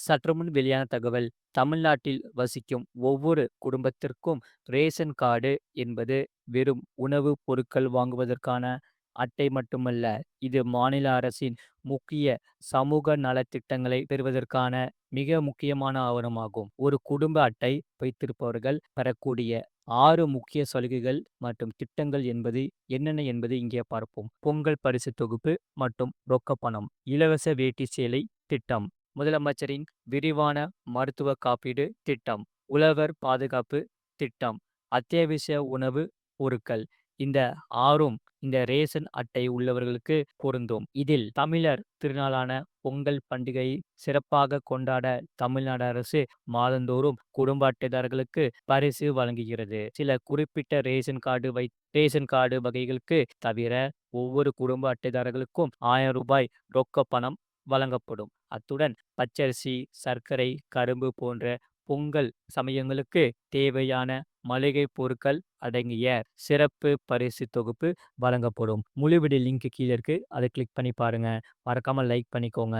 சற்றுமுன் வெளியான தகவல் தமிழ்நாட்டில் வசிக்கும் ஒவ்வொரு குடும்பத்திற்கும் ரேஷன் கார்டு என்பது வெறும் உணவு பொருட்கள் வாங்குவதற்கான அட்டை மட்டுமல்ல இது மாநில அரசின் முக்கிய சமூக நலத்திட்டங்களை பெறுவதற்கான மிக முக்கியமான ஆவணமாகும். ஒரு குடும்ப அட்டை வைத்திருப்பவர்கள் பெறக்கூடிய ஆறு முக்கிய சலுகைகள் மற்றும் திட்டங்கள் என்பது என்னென்ன என்பது இங்கே பார்ப்போம். பொங்கல் பரிசு தொகுப்பு மற்றும் ரொக்க பணம் இலவச வேட்டி சேலை திட்டம் முதலமைச்சரின் விரிவான மருத்துவ காப்பீடு திட்டம் உழவர் பாதுகாப்பு திட்டம் அத்தியாவசிய உணவு பொருட்கள். இந்த ஆறும் இந்த ரேஷன் அட்டை உள்ளவர்களுக்கு பொருந்தும். இதில் தமிழர் திருநாளான பொங்கல் பண்டிகையை சிறப்பாக கொண்டாட தமிழ்நாடு அரசு மாதந்தோறும் குடும்ப அட்டைதாரர்களுக்கு பரிசு வழங்குகிறது. சில குறிப்பிட்ட ரேஷன் கார்டு வை ரேஷன் கார்டு வகைகளுக்கு தவிர ஒவ்வொரு குடும்ப அட்டைதாரர்களுக்கும் ஆயிரம் ரூபாய் ரொக்க பணம் வழங்கப்படும். அத்துடன் பச்சரிசி சர்க்கரை கரும்பு போன்ற பொங்கல் சமயங்களுக்கு தேவையான மளிகை பொருட்கள் அடங்கிய சிறப்பு பரிசு தொகுப்பு வழங்கப்படும். முழுவிடி லிங்க் கீழே இருக்கு. அதை கிளிக் பண்ணி பாருங்க. மறக்காமல் லைக் பண்ணிக்கோங்க.